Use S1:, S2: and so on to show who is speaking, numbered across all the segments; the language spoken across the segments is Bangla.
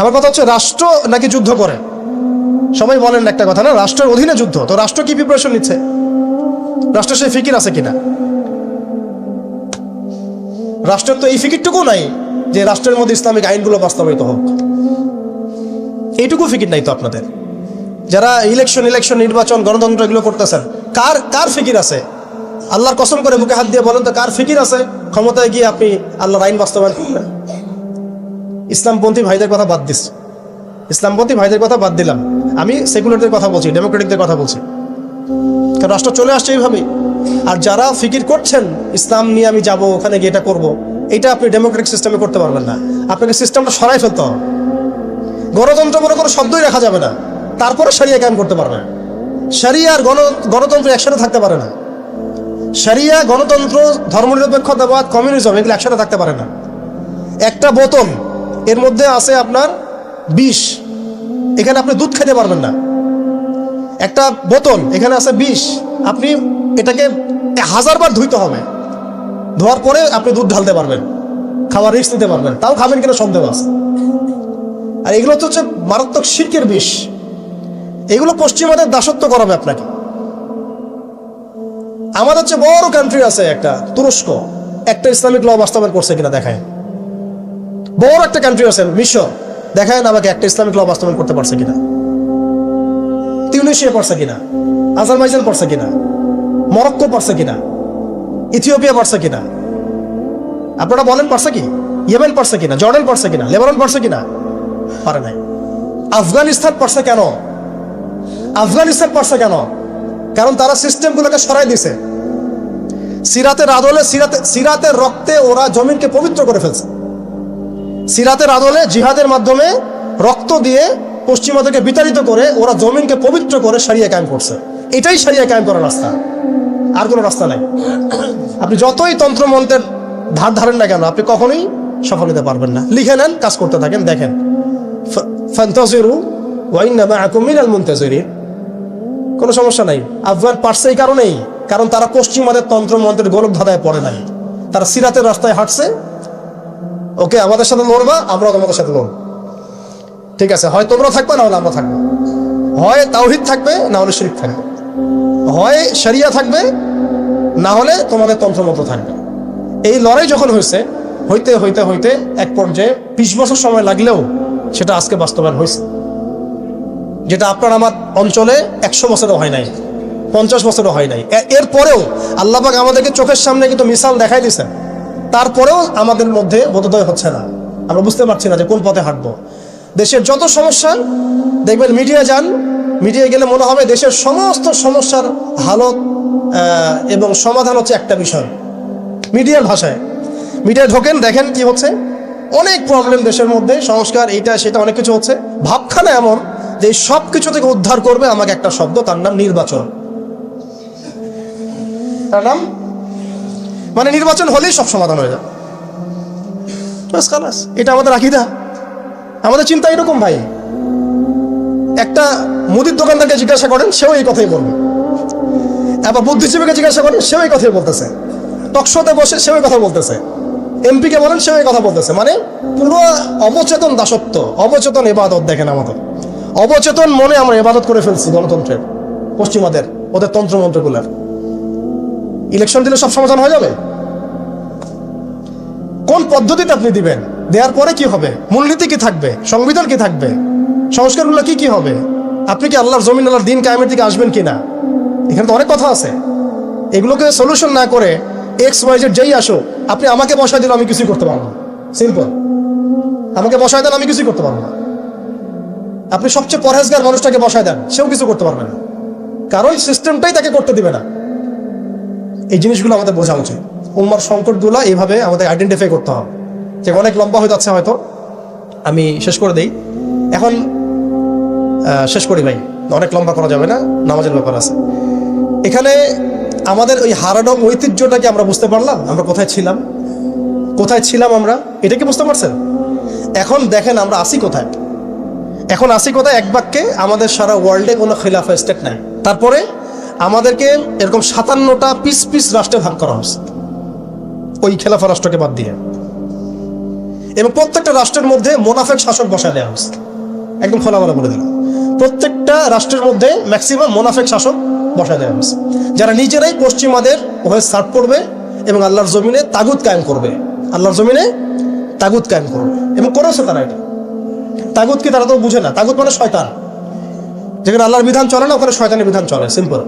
S1: আমার কথা হচ্ছে, রাষ্ট্র নাকি যুদ্ধ করে? সবাই বলেন একটা কথা, না? রাষ্ট্রের অধীনে যুদ্ধ, তো রাষ্ট্র কি প্রিপারেশন নিচ্ছে? রাষ্ট্রের সেই ফিকির আছে কিনা? রাষ্ট্রের তো এই ফিকিরটুকু নাই যে রাষ্ট্রের মধ্যে ইসলামিক আইনগুলো বাস্তবায়িত হোক। এইটুকু ফিকির নাই তো আপনাদের। যারা ইলেকশন ইলেকশন নির্বাচন, গণতন্ত্র এগুলো করতেছেন, কার কার ফিকির আছে? আল্লাহর কসম করে বুকে হাত দিয়ে বলেন তো, কার ফিকির আছে? ক্ষমতায় গিয়ে আপনি আল্লাহর আইন বাস্তবায়ন করবেন। ইসলামপন্থী ভাইদের কথা বাদ দিস। ইসলামপন্থী ভাইদের কথা বাদ দিলাম। আমি সেকুলারদের কথা বলছি, ডেমোক্রেটিকদের কথা বলছি। কারণ রাষ্ট্র চলে আসছে এইভাবেই। আর যারা ফিকির করছেন, ইসলাম নিয়ে আমি যাব, ওখানে গিয়ে এটা করব, এটা আপনি ডেমোক্রেটিক সিস্টেমে করতে পারবেন না। আপনাকে সিস্টেমটা সরাই ফেলতে হবে। গণতন্ত্র বলে কোনো শব্দই রাখা যাবে না। তারপরে সারিয়া কায়েম করতে পারবে। সারিয়া আর গণ গণতন্ত্র একসাথে থাকতে পারে না। সারিয়া গণতন্ত্র, ধর্মনিরপেক্ষতাবাদ, কমিউনিজম, এগুলো একসাথে থাকতে পারে না। একটা বোতল এর মধ্যে আছে আপনার বিষ। এখানে আপনি দুধ খেতে পারবেন না। একটা বোতল, এখানে আছে বিষ। আপনি এটাকে হাজারবার ধুইতে হবে। ধোয়ার পরে আপনি দুধ ঢালতে পারবেন। খাওয়ার রিস্ক নিতে পারবেন তাও খাবেন কিনা সন্দেহ আছে। আর এগুলো তো হচ্ছে মারাত্মক শিল্পের বিষ। এগুলো পশ্চিমাদের দাসত্ব করাবে আপনাকে। আমাদের হচ্ছে বড় কান্ট্রি আছে একটা, তুরস্ক। একটা ইসলামিক ল বাস্তবায়ন করছে কিনা দেখায়। বড় একটা কান্ট্রি আছে দেখায় না আমাকে একটা ইসলামিক ল বাস্তবায়ন করতে পারছে কিনা। তিউনিশিয়া পারছে কিনা। আজারবাইজান পারছে কিনা। মরক্কো পারছে কিনা। ইথিওপিয়া পারছে কিনা। আপনারা বলেন পারছে কি? ইয়েমেন পারছে কিনা। জর্ডান পারছে কিনা। লেবানন পারছে কিনা? পারে নাই। আফগানিস্তান পারছে কেন? আফগানিস্তান পারছে কেন? কারণ তারা সিস্টেমগুলোকে সরাই দিছে। সিরাতের আদলে সিরাতে সিরাতের রক্তে ওরা জমিনকে পবিত্র করে ফেলছে। সিরাতের আদলে জিহাদের মাধ্যমে রক্ত দিয়ে পশ্চিমাদেরকে বিতাড়িত করে ওরা জমিনকে পবিত্র করে সারিয়ে কায়েম করছে। এটাই সারিয়ে কায়েম করার রাস্তা। আর কোনো রাস্তা নাই। আপনি যতই তন্ত্রমন্ত্রের ধার ধারেন না কেন, আপনি কখনোই সফল হতে পারবেন না। লিখে নেন, কাজ করতে থাকেন, দেখেন। মুনতাজিরিন। কোনো সমস্যা নাই। আফগান পারছে এই কারণেই, কারণ তারা পশ্চিমাদের তন্ত্রমন্ত্রের গোলক ধাঁধায় পড়ে নাই। তারা সিরাতের রাস্তায় হাঁটছে ওকে, আমাদের সাথে লড়বা, আমরাও তোমাদের সাথে লড়ব। ঠিক আছে, হয় তোমরা থাকবে, না হলে আমরা থাকব। হয় তাওহিদ থাকবে, না হলে শরীফ থাকবে। হয় শরিয়া থাকবে, না হলে তোমাদের তন্ত্রমন্ত্র থাকবে। এই লড়াই যখন হয়েছে, হইতে হইতে হইতে এক পর্যায়ে বিশ বছর সময় লাগলেও সেটা আজকে বাস্তবায়ন হয়েছে। যেটা আপনার আমার অঞ্চলে একশো বছরও হয় নাই, পঞ্চাশ বছরও হয় নাই। এরপরেও আল্লাপাক আমাদেরকে চোখের সামনে কিন্তু মিসাল দেখাই দিয়েছেন। তারপরেও আমাদের মধ্যে বোধোদয় হচ্ছে না। আমরা বুঝতে পারছি না যে কোন পথে হাঁটবো। দেশের যত সমস্যা, দেখবেন মিডিয়া যান, মিডিয়ায় গেলে মনে হবে দেশের সমস্ত সমস্যার হালত এবং সমাধান হচ্ছে একটা বিষয়। মিডিয়ার ভাষায়। মিডিয়ায় ঢোকেন, দেখেন কি হচ্ছে। অনেক প্রবলেম দেশের মধ্যে, সংস্কার, এইটা, সেটা, অনেক কিছু হচ্ছে। ভাবখানা এমন যে সব কিছু থেকে উদ্ধার করবে আমাকে একটা শব্দ, তার নাম নির্বাচন। তার নাম? মানে নির্বাচন হলেই সব সমাধান হয়ে যাবে। খালাস এটা আমাদের আকিদা। আমাদের চিন্তা এরকম ভাই। একটা মুদির দোকানদারকে জিজ্ঞাসা করেন, সেও এই কথাই বলবে। আবার বুদ্ধিজীবীকে জিজ্ঞাসা করেন, সেও এই কথাই বলতেছে। টকশোতে বসে সেও এই কথা বলতেছে। এমপিকে বলেন, সেও এই কথা বলতেছে। মানে পুরো অবচেতন দাসত্ব, অবচেতন এবাদত দেখেন আমাদের। অবচেতন মনে আমরা এবাদত করে ফেলছি গণতন্ত্রের, পশ্চিমাদের, ওদের তন্ত্রমন্ত্রগুলার। ইলেকশন দিলে সব সমাধান হয়ে যাবে? কোন পদ্ধতিতে আপনি দিবেন? দেওয়ার পরে কি হবে? মূলনীতি কি থাকবে? সংবিধান কি থাকবে? সংস্কারগুলো কি কি হবে? আপনি কি আল্লাহর জমিন, আল্লাহর দিন কায়েমের দিকে আসবেন কি না এখানে তো অনেক কথা আছে। এগুলোকে সলিউশন না করে এক্স ওয়াই জেড যেই আসো আপনি আমাকে বসায় দিলে আমি কিছুই করতে পারব না। সিম্পল আমাকে বসায় দেন, আমি কিছুই করতে পারব না। আপনি সবচেয়ে পরহেজগার মানুষটাকে বসায় দেন, সেও কিছু করতে পারবে না। কারণ সিস্টেমটাই তাকে করতে দিবে না। এই জিনিসগুলো আমাদের বোঝা উচিত। উম্মার সংকটগুলো এইভাবে আমাদের আইডেন্টিফাই করতে হবে। যে অনেক লম্বা হয়ে যাচ্ছে হয়তো। আমি শেষ করে দিই। এখন শেষ করি ভাই। অনেক লম্বা করা যাবে না, নামাজের ব্যাপার আছে। এখানে আমাদের ওই হারানো ঐতিহ্যটাকে আমরা বুঝতে পারলাম, আমরা কোথায় ছিলাম। কোথায় ছিলাম আমরা এটা কি বুঝতে পারছেন? এখন দেখেন আমরা আসি কোথায়। এখন আসি কোথায়? এক বাক্যে আমাদের সারা ওয়ার্ল্ডে কোনো খিলাফা স্টেট নাই। তারপরে আমাদেরকে এরকম সাতান্নটা পিস পিস রাষ্ট্রে ভাগ করা হয়েছে। ওই খেলাফা রাষ্ট্রকে বাদ দিয়ে। এবং প্রত্যেকটা রাষ্ট্রের মধ্যে মোনাফেক শাসক বসায় দেওয়া হয়েছে। একদম খোলামেলা বলে দিলাম। প্রত্যেকটা রাষ্ট্রের মধ্যে ম্যাক্সিমাম মোনাফেক শাসক বসায় দেওয়া হয়েছে। যারা নিজেরাই পশ্চিমাদের হয়ে সার্ভ করবে এবং আল্লাহর জমিনে তাগুত কায়েম করবে। আল্লাহর জমিনে তাগুত কায়েম করবে। এবং করেছে তারা এটা। তাগুত কি তারা তো বুঝে না। তাগুত মানে শয়তান। যেখানে আল্লাহর বিধান চলে না, ওখানে শয়তানের বিধান চলে। সিম্পল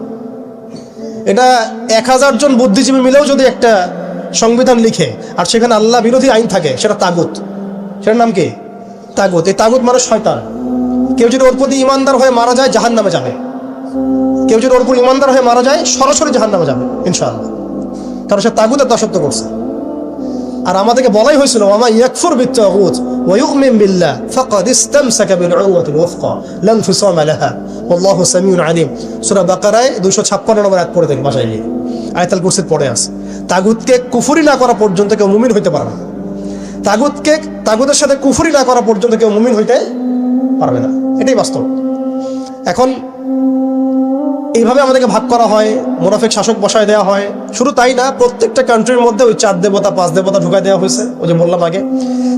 S1: এটা এক হাজার জন বুদ্ধিজীবী মিলেও যদি একটা সংবিধান লিখে, আর সেখানে আল্লাহ বিরোধী আইন থাকে, সেটা তাগুত। সেটার নাম কি? তাগুত। এই তাগুত মানুষ শয়তান। কেউ যদি ওর প্রতি ইমানদার হয়ে মারা যায় জাহান নামে যাবে। কেউ যদি ওর প্রতি ইমানদার হয়ে মারা যায়, সরাসরি জাহান নামে যাবে, ইনশাআল্লাহ। কারণ সে তাগুতের দশত্ব করছে। আর আমাদেরকে বলাই হয়েছিল আমা ইয়াকফুর বিত্তাগুত বিল্লাহ ফাকাদ ইসতামসাকা বিল উরওয়াতিল ওয়াফকা লা ইনফিসামা লাহা ওয়াল্লাহু সামিউন আলিম। সূরা বাকারায় 256 নম্বর আয়াত পড়ে দেখুন বাসায় গিয়ে। আয়াতুল কুরসির পড়ে আছে তাগুতকে কুফরি না করা পর্যন্ত কেউ মুমিন হইতে পারে না। তাগুতকে, তাগুতের সাথে কুফরি না করা পর্যন্ত কেউ মুমিন হইতে পারবে না। এটাই বাস্তব। এখন এইভাবে আমাদেরকে ভাগ করা হয়, মোনাফেক শাসক বসায় দেওয়া হয়। শুধু তাই না, প্রত্যেকটা কান্ট্রির মধ্যে ওই চার দেবতা, পাঁচ দেবতা ঢুকাই দেওয়া হয়েছে, ওই যে বললাম আগে।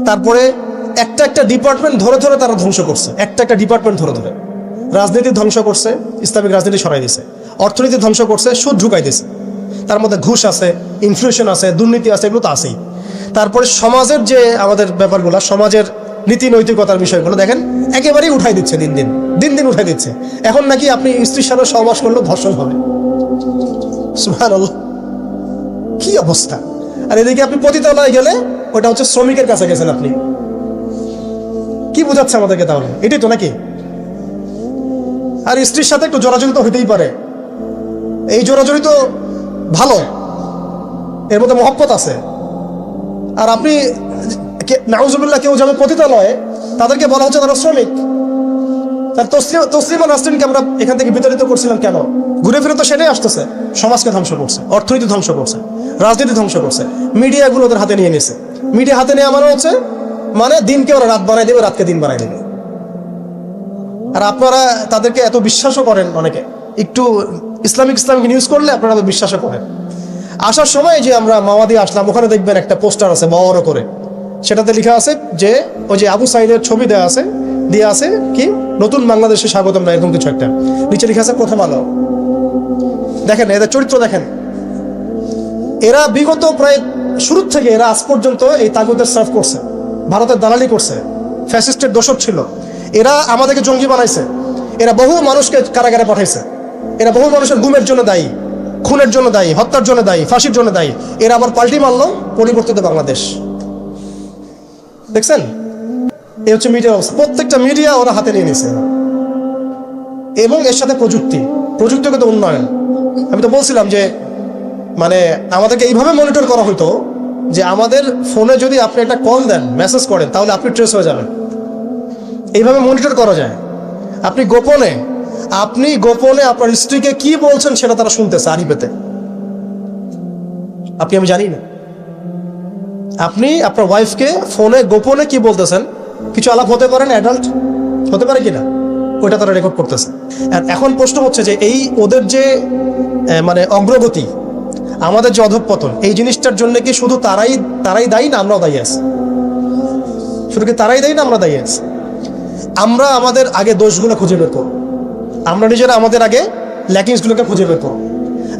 S1: তারপরে একটা একটা ডিপার্টমেন্ট ধরে ধরে তারা ধ্বংস করছে। একটা একটা ডিপার্টমেন্ট ধরে ধরে। রাজনীতি ধ্বংস করছে, ইসলামিক রাজনীতি সরাই দিছে। অর্থনীতি ধ্বংস করছে, সুদ ঢুকাই দিছে। তার মধ্যে ঘুষ আছে ইনফ্লেশন আছে, দুর্নীতি আছে, এগুলো তো আছেই। তারপরে সমাজের যে আমাদের ব্যাপারগুলো, সমাজের নীতি নৈতিকতার বিষয়গুলো, দেখেন একেবারেই উঠাই দিচ্ছে দিন দিন দিন দিন উঠাই দিচ্ছে। এখন নাকি আপনি স্ত্রীর সাথে সহবাস করলেও ধর্ষণ হবে। কি অবস্থা? আর এদিকে আপনি পতিতালয়ে গেলে ওটা হচ্ছে শ্রমিকের কাছে গেছেন আপনি। কি বোঝাচ্ছে আমাদেরকে তাহলে? এটাই তো নাকি? আর স্ত্রীর সাথে একটু জোরাজুরি তো হইতেই পারে। এই জোরাজুরি তো ভালো, এর মধ্যে মহব্বত আছে। আর আপনি নাউজুবিল্লাহ কেউ যাবে পতিতালয়ে তাদেরকে বলা হচ্ছে তারা শ্রমিক। তার তসলিম তসলিমা নাসরিনকে আমরা এখান থেকে বিতাড়িত করছিলাম কেন? ঘুরে ফিরে তো সেটাই আসতেছে। সমাজকে ধ্বংস করছে, অর্থনীতি ধ্বংস করছে, রাজনীতি ধ্বংস করছে। মিডিয়াগুলো ওদের হাতে নিয়ে নিছে মিডিয়া হাতে নিয়ে মানে হচ্ছে মানে দিনকে ওরা রাত বানাই দেবে, রাতকে দিন বানাই দেবে। আর আপনারা তাদেরকে এত বিশ্বাসও করেন অনেকে। একটু ইসলামিক ইসলামিক নিউজ করলে আপনারা বিশ্বাসও করেন। আসার সময় যে আমরা মাওয়াদি আসলাম, ওখানে দেখবেন একটা পোস্টার আছে, বড় করে। সেটাতে লেখা আছে যে, ওই যে আবু সাইদের ছবি দেওয়া আছে, দিয়ে আছে কি, নতুন বাংলাদেশে স্বাগতম না, এরকম কিছু একটা। নিচে লেখা আছে, প্রথম আলো। দেখেন, এদের চরিত্র দেখেন। এরা বিগত প্রায় শুরু থেকে, এরা আজ পর্যন্ত এই তাগুদের সার্ভ করছে। ভারতের দালালি করছে। ফ্যাসিস্টের দোষক ছিল। এরা আমাদেরকে জঙ্গি বানাইছে। এরা বহু মানুষকে কারাগারে পাঠাইছে। এরা বহু মানুষের গুমের জন্য দায়ী, খুনের জন্য দায়ী, হত্যার জন্য দায়ী, ফাঁসির জন্য দায়ী। এরা আবার পাল্টি মারলো পরিবর্তিত বাংলাদেশ। দেখছেন? এই হচ্ছে মিডিয়া অবস্থা। প্রত্যেকটা মিডিয়া ওরা হাতে নিয়ে নিয়েছে। এবং এর সাথে প্রযুক্তি। প্রযুক্তিগত উন্নয়ন। আমি তো বলছিলাম যে মানে আমাদেরকে এইভাবে মনিটর করা হতো যে আমাদের ফোনে যদি আপনি একটা কল দেন মেসেজ করেন, তাহলে আপনি ট্রেস হয়ে যাবেন। এইভাবে মনিটর করা যায়। আপনি গোপনে আপনি গোপনে আপনার স্ত্রীকে কি বলছেন সেটা তারা শুনতেছে আরিপেতে আপনি আমি জানি না। আপনি আপনার ওয়াইফকে ফোনে গোপনে কি বলতেছেন? কিছু আলাপ হতে পারেন অ্যাডাল্ট হতে পারে কিনা? ওইটা তারা রেকর্ড করতেছে। আর এখন প্রশ্ন হচ্ছে যে এই ওদের যে মানে অগ্রগতি, আমাদের যে অধঃপতন, এই জিনিসটার জন্য কি শুধু তারাই তারাই দায়ী না আমরাও দায়ী আছি? শুধু কি তারাই দায়ী না আমরা দায়ী আছি? আমরা আমাদের আগে দোষগুলো খুঁজে বের করব। আমরা নিজেরা আমাদের আগে ল্যাকিংসগুলোকে খুঁজে বের করব।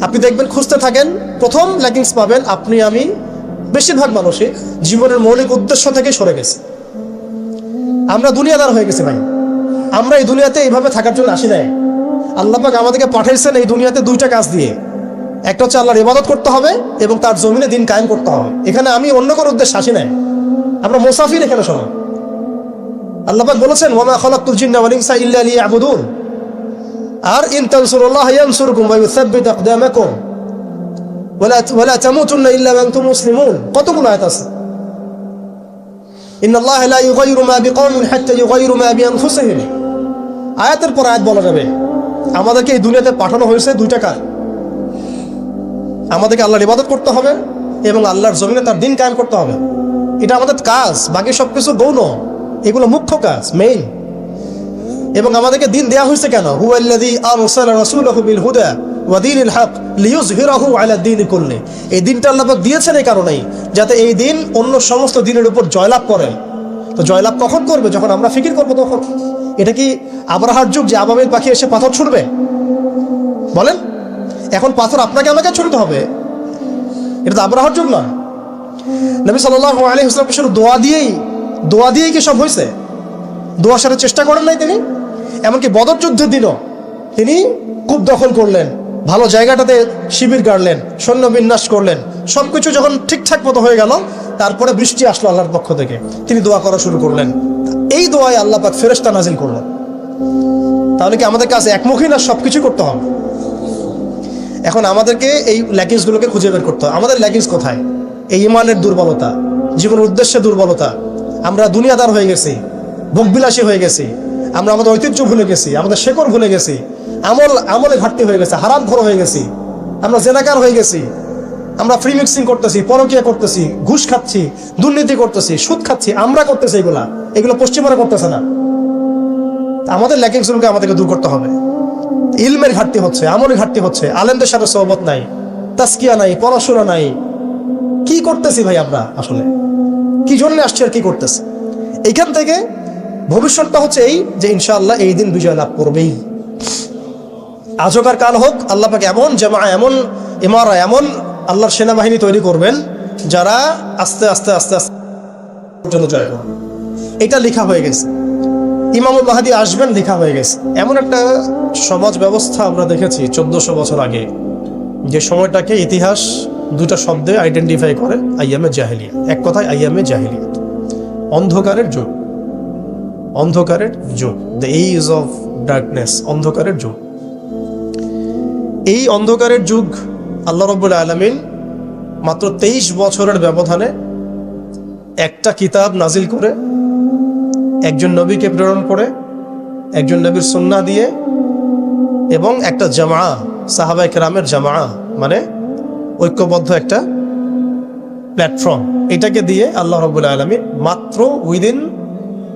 S1: আপনি দেখবেন খুঁজতে থাকেন, প্রথম ল্যাকিংস পাবেন আপনি, আমি বেশিরভাগ মানুষই জীবনের মৌলিক উদ্দেশ্য থেকে সরে গেছে। আমরা দুনিয়াদার হয়ে গেছি ভাই। আমরা এই দুনিয়াতে এইভাবে থাকার জন্য আসি নাই। আল্লাহ পাক আমাদেরকে পাঠাইছেন এই দুনিয়াতে দুইটা কাজ দিয়ে। একটা হচ্ছে আল্লাহর ইবাদত করতে হবে এবং তার জমিনে দিন কায়েম করতে হবে। এখানে আমি অন্য কোনো উদ্দেশ্য আসি নাই। আমরা মুসাফির এখানে শোনো আল্লাহ পাক বলেছেন ওয়ামা খালাকতুল জিন্না ওয়াল ইনসা ইল্লা লিয়াবুদুন। আর ইন তানসুরুল্লাহ ইয়ানসুরকুম ওয়া ইউসাব্বিত আকদামাকুম। ওয়ালা ওয়ালা তামুতুন্না ইল্লা আনতুম মুসলিমুন কতগুলো আয়াত আছে? ইন আল্লাহ লা ইউগাইরু মা বিকওমিন হাত্তা ইউগাইরু মা বিআনফুসিহিম আয়াতের পর আয়াত বলা যাবে, আমাদেরকে এই দুনিয়াতে পাঠানো হয়েছে দুইটা কাজ। আমাদেরকে আল্লাহর ইবাদত করতে হবে এবং আল্লাহর জমিনে তার দিন কায়েম করতে হবে। এটা আমাদের কাজ, বাকি সব কিছু গৌণ। এগুলো মুখ্য কাজ মেইন এবং আমাদেরকে দিন দেয়া হয়েছে কেন? হুয়াল্লাযী আরসালা রাসূলাহু বিল হুদা। ওয়া দীনিল হক লিইয়ুযহিরাহু আলা দীনি কুল্লি। এই দিনটা আল্লাহ পাক দিয়েছেন এই কারণেই, যাতে এই দিন অন্য সমস্ত দিনের উপর জয়লাভ করে। তো জয়লাভ কখন করবে? যখন আমরা ফিকির করব তখন। এটা কি আবরাহার যুগ যে আবাবিল পাখি এসে পাথর ছুড়বে? বলেন। এখন পাথর আপনাকে আমাকে ছুড়তে হবে। এটা তো আবরাহার যুগ না নবী সাল্লাল্লাহু আলাইহি ওয়াসাল্লাম শুধু দোয়া দিয়েই দোয়া দিয়েই কি সব হয়েছে দোয়া সারার চেষ্টা করেন নাই তিনি? এমনকি বদর যুদ্ধের দিনও তিনি খুব দখল করলেন। ভালো জায়গাটাতে শিবির গাড়লেন, সৈন্য বিন্যাস করলেন সব কিছু যখন ঠিকঠাক মতো হয়ে গেল, তারপরে বৃষ্টি আসলো আল্লাহর পক্ষ থেকে। তিনি দোয়া করা শুরু করলেন। এই দোয়ায় আল্লাহ পাক ফেরেশতা নাজিল করলেন। তাহলে কি আমাদের কাছে একমুখী না সব কিছু করতে হবে? এখন আমাদেরকে এই ল্যাকিংসগুলোকে খুঁজে বের করতে হবে। আমাদের ল্যাকিংস কোথায়? এই ইমানের দুর্বলতা, জীবনের উদ্দেশ্যে দুর্বলতা। আমরা দুনিয়াদার হয়ে গেছি, ভোগবিলাসী হয়ে গেছি। আমরা আমাদের ঐতিহ্য ভুলে গেছি, আমাদের শেকড় ভুলে গেছি। আমল, আমলে ঘাটতি হয়ে গেছে, হারাম ঘর হয়ে গেছি। আমরা জেনাকার হয়ে গেছি। আমরা ফ্রি মিক্সিং করতেছি, পরকিয়া করতেছি, ঘুষ খাচ্ছি, দুর্নীতি করতেছি, সুদ খাচ্ছি, আমরা করতেছি এগুলা। এগুলো পশ্চিমারা করতেছে না। আমাদের ল্যাকিংসগুলোকে আমাদেরকে দূর করতে হবে। ইলমের ঘাটতি হচ্ছে, আমলের ঘাটতি হচ্ছে, আলেমদের সাথে সহমত নাই তাস্কিয়া নাই, পড়াশোনা নাই। কি করতেছি ভাই আমরা আসলে? কি জন্য আসছি আর কি করতেছি? এইখান থেকে ভবিষ্যৎটা হচ্ছে এই যে ইনশাআল্লাহ এই দিন বিজয় লাভ করবেই। আজকার কাল হোক, আল্লাহ পাকে এমন জামা, এমন ইমারা এমন আল্লাহর সেনাবাহিনী তৈরি করবেন যারা আস্তে আস্তে আস্তে আস্তে এটা লেখা হয়ে গেছে। ইমামুল মাহাদি আসবেন, লেখা হয়ে গেছে। এমন একটা সমাজ ব্যবস্থা আমরা দেখেছি চোদ্দশো বছর আগে, যে সময়টাকে ইতিহাস দুটা শব্দে আইডেন্টিফাই করে, আইয়ামে জাহেলিয়া। এক কথায় আইয়ামে জাহেলিয়া। অন্ধকারের যুগ। অন্ধকারের যুগ। দ্য এইজ অফ ডার্কনেস অন্ধকারের যুগ। এই অন্ধকারের যুগ আল্লাহ রব্বুল আলমিন মাত্র তেইশ বছরের ব্যবধানে একটা কিতাব নাজিল করে, একজন নবীকে প্রেরণ করে, একজন নবীর সন্না দিয়ে এবং একটা জামা সাহাবাই কেরামের জামা মানে ঐক্যবদ্ধ একটা প্ল্যাটফর্ম এটাকে দিয়ে আল্লাহ রবুল্লা আলমী মাত্র উইদিন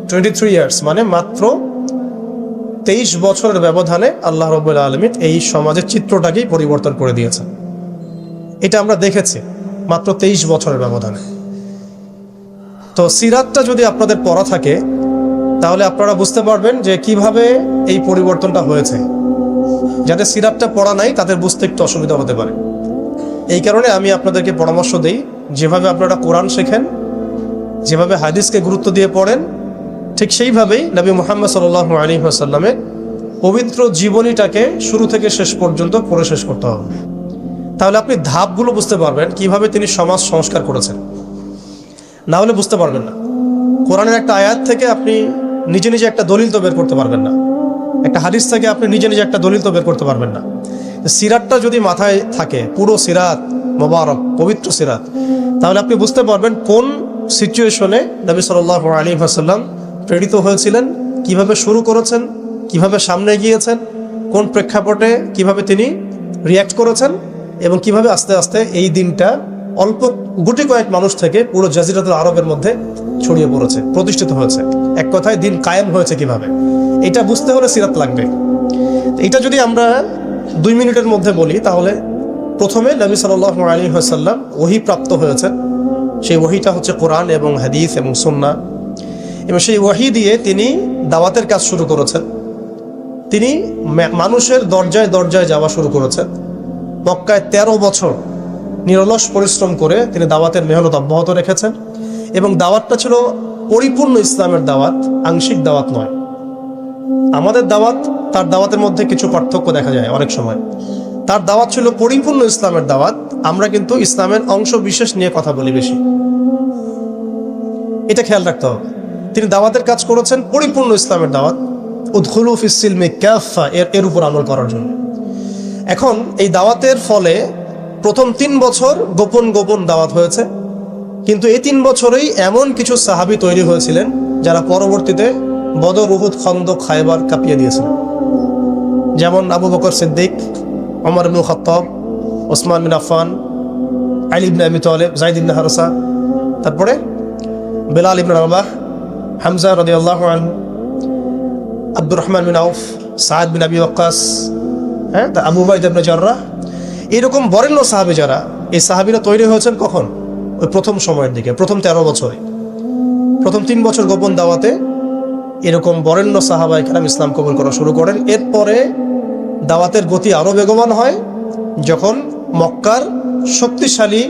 S1: টোয়েন্টি থ্রি ইয়ার্স মানে মাত্র তেইশ বছরের ব্যবধানে আল্লাহ রবুল্লা আলমী এই সমাজের চিত্রটাকেই পরিবর্তন করে দিয়েছেন। এটা আমরা দেখেছি মাত্র তেইশ বছরের ব্যবধানে। তো সিরাতটা যদি আপনাদের পড়া থাকে, তাহলে আপনারা বুঝতে পারবেন যে কীভাবে এই পরিবর্তনটা হয়েছে। যাদের সিরাতটা পড়া নাই, তাদের বুঝতে একটু অসুবিধা হতে পারে। এই কারণে আমি আপনাদেরকে পরামর্শ দিই, যেভাবে আপনারা কোরআন শেখেন, যেভাবে হাদিসকে গুরুত্ব দিয়ে পড়েন ঠিক সেইভাবেই নবী মোহাম্মদ সাল আলী আসাল্লামের পবিত্র জীবনীটাকে শুরু থেকে শেষ পর্যন্ত পড়ে শেষ করতে হবে। তাহলে আপনি ধাপগুলো বুঝতে পারবেন কীভাবে তিনি সমাজ সংস্কার করেছেন। না হলে বুঝতে পারবেন না। কোরআনের একটা আয়াত থেকে আপনি নিজে নিজে একটা দলিল তো বের করতে পারবেন না। একটা হাদিস থেকে আপনি নিজে নিজে একটা দলিল তো বের করতে পারবেন না। সিরাতটা যদি মাথায় থাকে, পুরো সিরাত মোবারক, পবিত্র সিরাত, তাহলে আপনি বুঝতে পারবেন কোন সিচুয়েশনে নবী সাল আলী আসাল্লাম প্রেরিত হয়েছিলেন, কীভাবে শুরু করেছেন, কীভাবে সামনে গিয়েছেন কোন প্রেক্ষাপটে কীভাবে তিনি রিয়্যাক্ট করেছেন এবং কীভাবে আস্তে আস্তে এই দিনটা অল্প গুটি কয়েক মানুষ থেকে পুরো জাজিরাতুল আরবের মধ্যে ছড়িয়ে পড়েছে, প্রতিষ্ঠিত হয়েছে। এক কথায় দিন কায়েম হয়েছে কীভাবে? এটা বুঝতে হলে সিরাত লাগবে। এটা যদি আমরা দুই মিনিটের মধ্যে বলি, তাহলে প্রথমে নবী সাল আলী হাসাল্লাম ওহি প্রাপ্ত হয়েছেন। সেই ওহিটা হচ্ছে কোরআন এবং হাদিস এবং সুন্না এবং সেই ওয়াহি দিয়ে তিনি দাওয়াতের কাজ শুরু করেছেন। তিনি মানুষের দরজায় দরজায় যাওয়া শুরু করেছেন। মক্কায় ১৩ বছর নিরলস পরিশ্রম করে তিনি দাওয়াতের মেহনত অব্যাহত রেখেছেন এবং দাওয়াতটা ছিল পরিপূর্ণ ইসলামের দাওয়াত, আংশিক দাওয়াত নয়। আমাদের দাওয়াত, তার দাওয়াতের মধ্যে কিছু পার্থক্য দেখা যায় অনেক সময়। তার দাওয়াত ছিল পরিপূর্ণ ইসলামের দাওয়াত, আমরা কিন্তু ইসলামের অংশ বিশেষ নিয়ে কথা বলি বেশি। এটা খেয়াল রাখতে হবে। তিনি দাওয়াতের কাজ করেছেন, পরিপূর্ণ ইসলামের দাওয়াত। উদ্খুলুফ ইসিলমে ক্যাফা এর এর উপর আমল করার জন্য। এখন এই দাওয়াতের ফলে প্রথম তিন বছর গোপন গোপন দাওয়াত হয়েছে। কিন্তু এই তিন বছরেই এমন কিছু সাহাবি তৈরি হয়েছিলেন, যারা পরবর্তীতে বদর উহুদ খন্দক খায়বার কাঁপিয়ে দিয়েছিলেন। যেমন আবু বকর সিদ্দিক অমর ইবনুল খত্তব, ওসমান বিন আফান আলী ইবনে আবি তালেব জাইদ ইবনে হারসা, তারপরে বেলাল ইবনে রবাহ হামজা রাদিয়াল্লাহু আনহু, আব্দুর রহমান বিন আউফ সাদ বিন আবি ওয়াক্কাস হ্যাঁ তা আবু বাইদ ইবনে জাররাহ এরকম বরেণ্য সাহাবি যারা, এই সাহাবিরা তৈরি হয়েছেন কখন? ওই প্রথম সময়ের দিকে, প্রথম তেরো বছরে। প্রথম তিন বছর গোপন দাওয়াতে এরকম বরেণ্য সাহাবা ইকরাম ইসলাম কবুল করা শুরু করেন। এরপরে দাওয়াতের গতি আরও বেগবান হয়, যখন মক্কার শক্তিশালী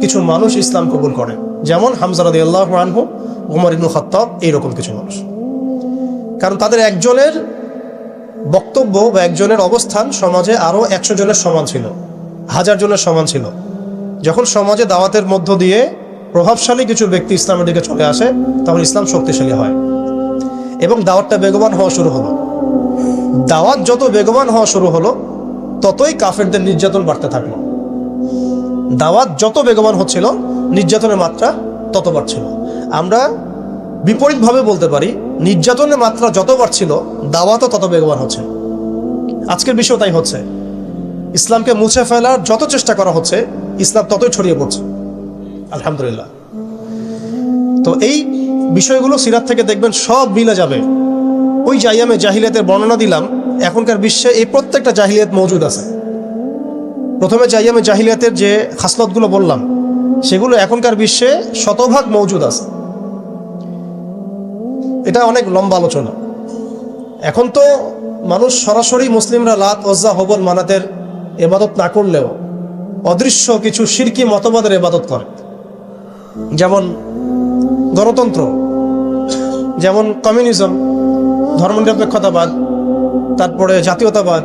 S1: কিছু মানুষ ইসলাম কবুল করেন যেমন হামজারাদি আল্লাহ আনহু, উমর ইবনু খত্তাব, এইরকম কিছু মানুষ। কারণ তাদের একজনের বক্তব্য বা একজনের অবস্থান সমাজে আরও একশো জনের সমান ছিল, হাজার জনের সমান ছিল। যখন সমাজে দাওয়াতের মধ্য দিয়ে প্রভাবশালী কিছু ব্যক্তি ইসলামের দিকে চলে আসে, তখন ইসলাম শক্তিশালী হয়। এবং দাওয়াতটা বেগবান হওয়া শুরু হলো। দাওয়াত যত বেগবান হওয়া শুরু হলো, ততই কাফেরদের নির্যাতন বাড়তে থাকল। দাওয়াত যত বেগবান হচ্ছিল, নির্যাতনের মাত্রা তত বাড়ছিল। আমরা বিপরীতভাবে বলতে পারি, নির্যাতনের মাত্রা যত বাড়ছিল, দাওয়াতও তত বেগবান হচ্ছে। আজকের বিষয় তাই হচ্ছে। ইসলামকে মুছে ফেলার যত চেষ্টা করা হচ্ছে, ইসলাম ততই ছড়িয়ে পড়ছে। আলহামদুলিল্লাহ। তো এই বিষয়গুলো সিরাত থেকে দেখবেন সব মিলে যাবে। ওই জাইয়ামে জাহিলিয়াতের বর্ণনা দিলাম, এখনকার বিশ্বে এই প্রত্যেকটা জাহিলিয়াত মজুদ আছে। প্রথমে জাইয়ামে জাহিলিয়াতের যে খাসলতগুলো বললাম, সেগুলো এখনকার বিশ্বে শতভাগ মজুদ আছে। এটা অনেক লম্বা আলোচনা। এখন তো মানুষ সরাসরি মুসলিমরা লাত ওজ্জা হবল, মানাতের এবাদত না করলেও অদৃশ্য কিছু শিরকি মতবাদের এবাদত করে। যেমন গণতন্ত্র, যেমন কমিউনিজম, ধর্মনিরপেক্ষতাবাদ, তারপরে জাতীয়তাবাদ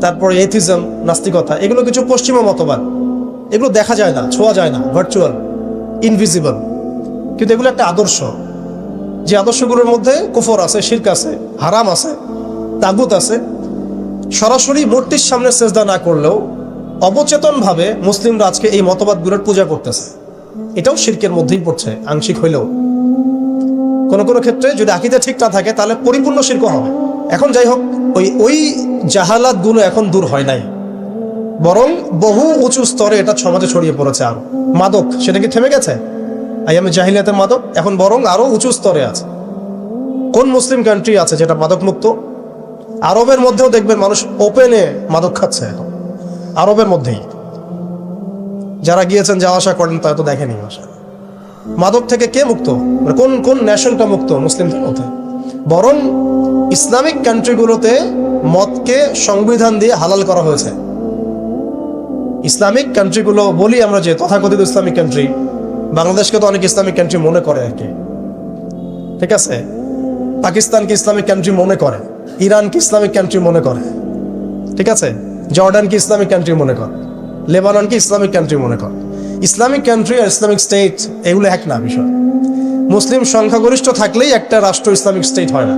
S1: তারপরে এথিজম নাস্তিকতা, এগুলো কিছু পশ্চিমা মতবাদ। এগুলো দেখা যায় না, ছোঁয়া যায় না ভার্চুয়াল ইনভিজিবল কিন্তু এগুলো একটা আদর্শ। যে আদর্শগুলোর মধ্যে কুফর আছে, শির্ক আছে, হারাম আছে, তাগুত আছে। সরাসরি মূর্তির সামনে সেজদা না করলেও অবচেতনভাবে মুসলিমরা আজকে এই মতবাদগুলোর পূজা করতেছে। এটাও শির্কের মধ্যেই পড়ছে, আংশিক হইলেও। কোনো কোনো ক্ষেত্রে যদি আকিদা ঠিক না থাকে, তাহলে পরিপূর্ণ শির্ক হবে। এখন যাই হোক, ওই ওই জাহালাতগুলো এখন দূর হয় নাই। বরং বহু উঁচু স্তরে এটা সমাজে ছড়িয়ে পড়েছে আরও। মাদক, সেটা কি থেমে গেছে? আইয়ামে জাহিলিয়াতের মাদক, এখন বরং আরও উঁচু স্তরে আছে। কোন মুসলিম কান্ট্রি আছে যেটা মাদক মুক্ত আরবের মধ্যেও দেখবেন মানুষ ওপেনে মাদক খাচ্ছে এখন। আরবের মধ্যেই। যারা গিয়েছেন যাওয়া আসা করেন তা তো দেখেনি আসা মাদক থেকে কে মুক্ত? মানে কোন কোন ন্যাশনটা মুক্ত মুসলিমদের মধ্যে? বরং ইসলামিক কান্ট্রিগুলোতে মদকে সংবিধান দিয়ে হালাল করা হয়েছে। ইসলামিক কান্ট্রিগুলো বলি আমরা যে তথাকথিত ইসলামিক কান্ট্রি, বাংলাদেশকে তো অনেক ইসলামিক কান্ট্রি মনে করে আর কি। ঠিক আছে? পাকিস্তানকে ইসলামিক কান্ট্রি মনে করে, ইরানকে ইসলামিক কান্ট্রি মনে করে। ঠিক আছে? জর্ডানকে ইসলামিক কান্ট্রি মনে করে, লেবাননকে ইসলামিক কান্ট্রি মনে করে। ইসলামিক কান্ট্রি আর ইসলামিক স্টেট, এগুলো এক না বিষয়। মুসলিম সংখ্যাগরিষ্ঠ থাকলেই একটা রাষ্ট্র ইসলামিক স্টেট হয় না।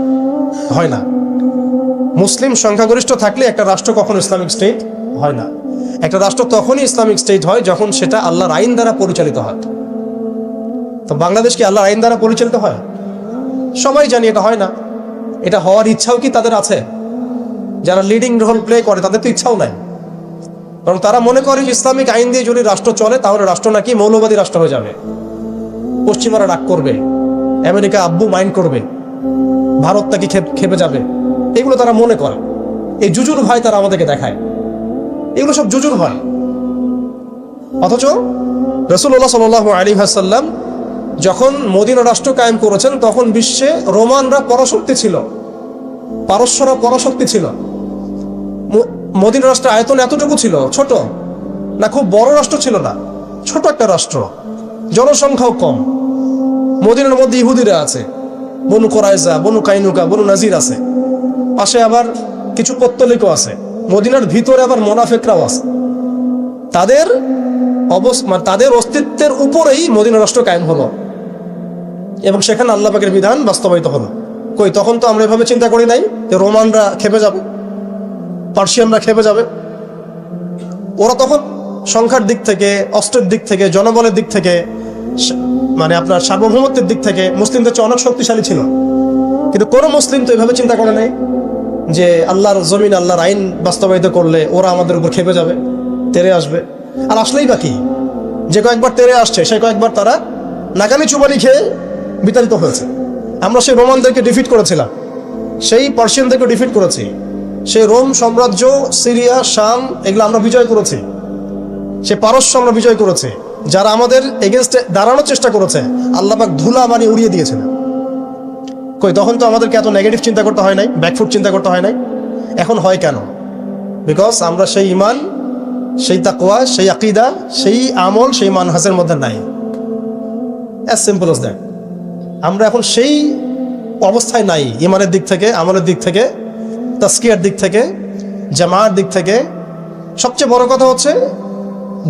S1: হয় না। মুসলিম সংখ্যাগরিষ্ঠ থাকলে একটা রাষ্ট্র কখনো ইসলামিক স্টেট হয় না। একটা রাষ্ট্র তখনই ইসলামিক স্টেট হয় যখন সেটা আল্লাহর আইন দ্বারা পরিচালিত হয়। তো বাংলাদেশ কি আল্লাহর আইন দ্বারা পরিচালিত হয়? সবাই জানি এটা হয় না। এটা হওয়ার ইচ্ছাও কি তাদের আছে? যারা লিডিং রোল প্লে করে, তাদের তো ইচ্ছাও নাই। কারণ তারা মনে করে ইসলামিক আইন দিয়ে যদি রাষ্ট্র চলে, তাহলে রাষ্ট্র নাকি মৌলবাদী রাষ্ট্র হয়ে যাবে। পশ্চিমারা রাগ করবে, আমেরিকা আব্বু মাইন্ড করবে, ভারত নাকি খেপ- যাবে। এগুলো তারা মনে করে। এই জুজুর ভয় তারা আমাদেরকে দেখায়। এগুলো সব জুজুর ভয়। অথচ রসুল্লাহ সাল আলী হাসাল্লাম যখন মদিনা রাষ্ট্র কায়েম করেছেন, তখন বিশ্বে রোমানরা পরাশক্তি ছিল। পারস্যরা পরাশক্তি ছিল। মদিনা রাষ্ট্রের আয়তন এতটুকু ছিল, ছোট, না খুব বড় রাষ্ট্র ছিল না, ছোট একটা রাষ্ট্র। জনসংখ্যাও কম। মদিনার মধ্যে ইহুদিরা আছে, বনু কোরাইজা বনু কাইনুকা, বনু নাজির আছে। পাশে আবার কিছু পত্তলিকও আছে। মদিনার ভিতরে আবার মোনাফেকরাও আছে। তাদের অবস মানে তাদের অস্তিত্বের উপরেই মদিনা রাষ্ট্র কায়েম হলো। এবং সেখানে আল্লাহ পাকের বিধান বাস্তবায়িত হলো। কই, তখন তো আমরা এভাবে চিন্তা করি নাই যে রোমানরা খেপে যাবে, পার্সিয়ানরা খেপে যাবে। ওরা তখন সংখ্যার দিক থেকে, অস্ত্রের দিক থেকে, জনবলের দিক থেকে মানে আপনার সার্বভৌমত্বের দিক থেকে মুসলিমদের চেয়ে অনেক শক্তিশালী ছিল। কিন্তু কোনো মুসলিম তো এভাবে চিন্তা করে নাই যে আল্লাহর জমিন, আল্লাহর আইন বাস্তবায়িত করলে ওরা আমাদের উপর খেপে যাবে, তেরে আসবে। আর আসলেই বাকি যে কয়েকবার তেরে আসছে সে কয়েকবার তারা নাকানি চুবানি খেয়ে বিতাড়িত হয়েছে। আমরা সেই রোমানদেরকে ডিফিট করেছিলাম। সেই পার্সিয়ানদেরকে ডিফিট করেছি। সেই রোম সাম্রাজ্য, সিরিয়া, শাম, এগুলো আমরা বিজয় করেছি। সে পারস্য আমরা বিজয় করেছি। যারা আমাদের এগেনস্টে দাঁড়ানোর চেষ্টা করেছে, আল্লাহ পাক ধুলা বানিয়ে উড়িয়ে দিয়েছেন। কই, তখন তো আমাদেরকে এত নেগেটিভ চিন্তা করতে হয় নাই ব্যাকফুট চিন্তা করতে হয় নাই। এখন হয় কেন? বিকজ আমরা সেই ইমান সেই তাকওয়া, সেই আকিদা, সেই আমল, সেই মানহাসের মধ্যে নাই। অ্যাজ সিম্পল as দ্যাট আমরা এখন সেই অবস্থায় নাই ইমানের দিক থেকে, আমলের দিক থেকে তাস্কিয়ার দিক থেকে জামার দিক থেকে। সবচেয়ে বড় কথা হচ্ছে,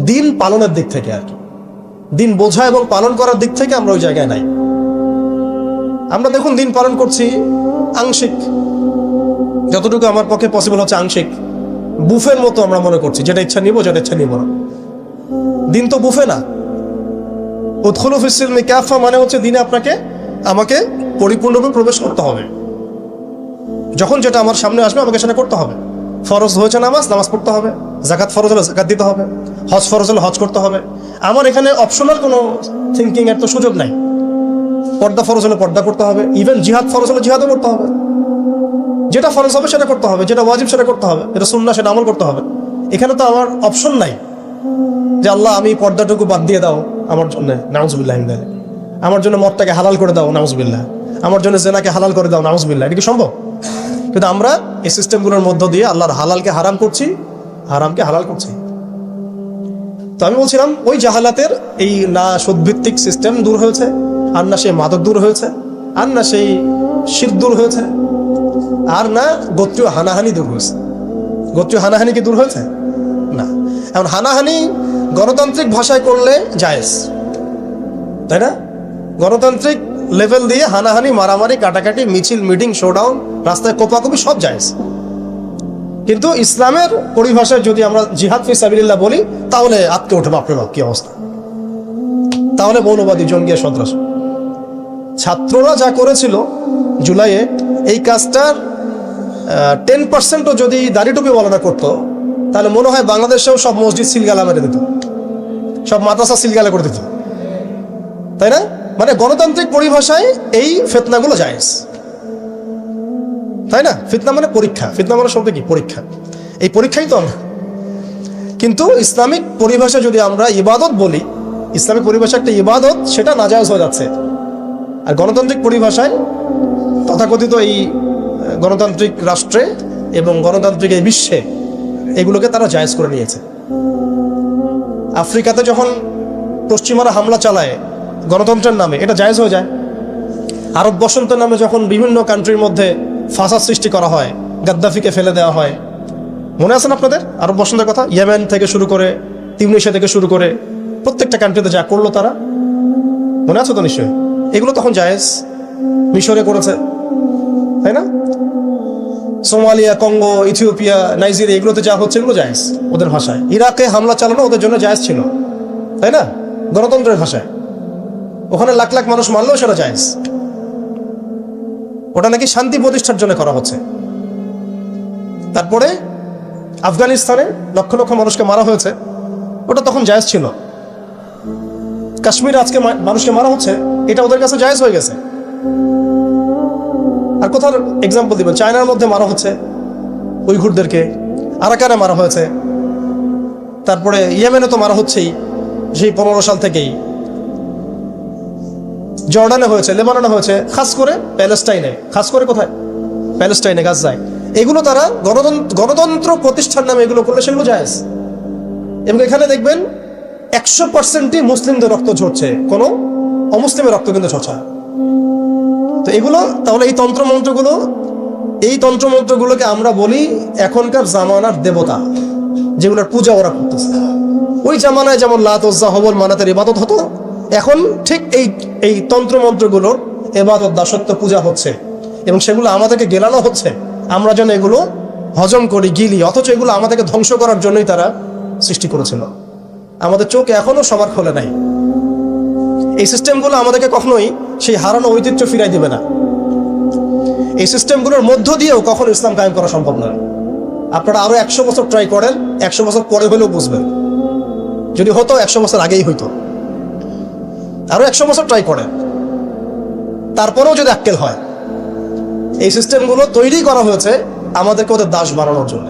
S1: দিন পালনের দিক থেকে আর কি। দিন বোঝা এবং পালন করার দিক থেকে আমরা ওই জায়গায় নাই। আমরা দেখুন দিন পালন করছি আংশিক। যতটুকু আমার পক্ষে পসিবল হচ্ছে আংশিক। বুফের মতো আমরা মনে করছি, যেটা ইচ্ছা নিব, যেটা ইচ্ছা নিব না। দিন তো বুফে না। উৎখুল ফিসিলমি ক্যাফা মানে হচ্ছে দিনে আপনাকে, আমাকে পরিপূর্ণরূপে প্রবেশ করতে হবে। যখন যেটা আমার সামনে আসবে, আমাকে সেটা করতে হবে। ফরজ হয়েছে নামাজ নামাজ পড়তে হবে। জাকাত ফরজ হলে জাকাত দিতে হবে। হজ ফরজ হলে হজ করতে হবে। আমার এখানে অপশনাল কোনো থিঙ্কিং এর তো সুযোগ নাই। পর্দা ফরজ হলে পর্দা করতে হবে। ইভেন জিহাদ ফরজ হলে জিহাদও করতে হবে। যেটা ফরজ হবে সেটা করতে হবে, যেটা ওয়াজিব সেটা করতে হবে, যেটা সুন্না সেটা আমল করতে হবে। এখানে তো আমার অপশন নাই যে, আল্লাহ, আমি পর্দাটুকু বাদ দিয়ে দাও আমার জন্য, নাউজবিল্লাহ আমার জন্য মদটাকে হালাল করে দাও, নাউজবিল্লাহ। আমার জন্য জেনাকে হালাল করে দাও, নাউজবিল্লাহ। এটা কি সম্ভব? কিন্তু আমরা এই সিস্টেমগুলোর মধ্য দিয়ে আল্লাহর হালালকে হারাম করছি, হারামকে হালাল করছি। তো আমি বলছিলাম, ওই জাহালাতের এই না সুদভিত্তিক সিস্টেম দূর হয়েছে, আর না সেই মাদক দূর হয়েছে, আর না সেই শীত দূর হয়েছে, আর না গোত্রীয় হানাহানি দূর হয়েছে। গোত্রীয় হানাহানি কি দূর হয়েছে? না। এখন হানাহানি গণতান্ত্রিক ভাষায় করলে জায়েজ। তাই না? গণতান্ত্রিক লেভেল দিয়ে হানাহানি, মারামারি, কাটাকাটি, মিছিল মিটিং শোডাউন রাস্তায় কোপাকুপি সব জায়েজ। কিন্তু ইসলামের পরিভাষায় যদি আমরা জিহাদ ফি সাবিলিল্লাহ বলি, তাহলে ওঠে বাপরে বাপ, কি অবস্থা? তাহলে মৌলবাদী জঙ্গিয়া সন্ত্রাস। ছাত্ররা যা করেছিল জুলাইয়ে এই কাজটার টেন পার্সেন্টও যদি দাড়ি টুপি বলানা করতো, তাহলে মনে হয় বাংলাদেশেও সব মসজিদ সিলগালা মেরে দিত। সব মাদ্রাসা সিলগালা করে দিত। তাই না? মানে গণতান্ত্রিক পরিভাষায় এই ফেতনাগুলো জায়েজ। তাই না? ফিতনা মানে পরীক্ষা। ফিতনা মানে শব্দ কি? পরীক্ষা। এই পরীক্ষাই তো আমরা। কিন্তু ইসলামিক পরিভাষা যদি আমরা ইবাদত বলি, ইসলামিক পরিভাষা একটা ইবাদত, সেটা নাজায়জ হয়ে যাচ্ছে। আর গণতান্ত্রিক পরিভাষায় তথাকথিত এই গণতান্ত্রিক রাষ্ট্রে এবং গণতান্ত্রিক এই বিশ্বে এগুলোকে তারা জায়েজ করে নিয়েছে। আফ্রিকাতে যখন পশ্চিমারা হামলা চালায় গণতন্ত্রের নামে, এটা জায়েজ হয়ে যায়। আরব বসন্তের নামে যখন বিভিন্ন কান্ট্রির মধ্যে ফাঁসার সৃষ্টি করা হয়, গাদ্দাফিকে ফেলে দেওয়া হয়। মনে আছেন আপনাদের? আরব বসন্তের কথা? ইয়েমেন থেকে শুরু করে তিউনিশিয়া থেকে শুরু করে প্রত্যেকটা কান্ট্রিতে যা করল তারা। মনে আছে তো নিশ্চয়ই? এগুলো তখন জায়েজ। মিশরে করেছে। তাই না? সোমালিয়া, কঙ্গো, ইথিওপিয়া, নাইজেরিয়া, এগুলোতে যা হচ্ছে এগুলো জায়েজ ওদের ভাষায়। ইরাকে হামলা চালানো ওদের জন্য জায়েজ ছিল। তাই না? গণতন্ত্রের ভাষায়। ওখানে লাখ লাখ মানুষ মারলেও সেটা জায়েজ। ওটা নাকি শান্তি প্রতিষ্ঠার জন্য করা হচ্ছে। তারপরে আফগানিস্তানে লক্ষ লক্ষ মানুষকে মারা হয়েছে। ওটা তখন জায়েজ ছিল। কাশ্মীরে আজকে মানুষকে মারা হচ্ছে, এটা ওদের কাছে জায়েজ হয়ে গেছে। আর কোথার এক্সাম্পল দিবেন, চায়নার মধ্যে মারা হচ্ছে উইঘুরদেরকে আরাকানে মারা হয়েছে। তারপরে ইয়েমেনে তো মারা হচ্ছেই, সেই পনেরো সাল থেকেই। জর্ডানে হয়েছে, লেবাননে হয়েছে, খাস করে প্যালেস্টাইনে। খাস করে কোথায়? প্যালেস্টাইনে, গাজায়। এগুলো তারা গণতন্ত্র গণতন্ত্র প্রতিষ্ঠার নামে এগুলো করলে সেগুলো জায়েজ। এবং এখানে দেখবেন একশো পার্সেন্টই মুসলিমদের রক্ত ঝরছে। কোনো অমুসলিমের রক্ত কিন্তু ঝরছে তো এগুলো, তাহলে এই তন্ত্র মন্ত্রগুলো এই তন্ত্রমন্ত্রগুলোকে আমরা বলি এখনকার জামানার দেবতা, যেগুলোর পূজা ওরা করতেছে। ওই জামানায় যেমন লাত ওজ্জা হবল মানাতের ইবাদত হতো, এখন ঠিক এই এই তন্ত্রমন্ত্রগুলোর এবাদত, দাসত্ব পূজা হচ্ছে। এবং সেগুলো আমাদেরকে গেলানো হচ্ছে। আমরা যেন এগুলো হজম করি, গিলি, অথচ এগুলো আমাদেরকে ধ্বংস করার জন্যই তারা সৃষ্টি করেছিল। আমাদের চোখ এখনও সবার খোলে নাই। এই সিস্টেমগুলো আমাদেরকে কখনোই সেই হারানো ঐতিহ্য ফিরাই দিবে না। এই সিস্টেমগুলোর মধ্য দিয়েও কখনো ইসলাম কায়েম করা সম্ভব নয়। আপনারা আরও একশো বছর ট্রাই করেন, একশো বছর পরে হলেও বুঝবেন। যদি হতো, একশো বছর আগেই হইতো। আরও একশো বছর ট্রাই করে। তারপরেও যদি আক্কেল হয়, এই সিস্টেমগুলো তৈরি করা হয়েছে আমাদেরকে ওদের দাস বানানোর জন্য।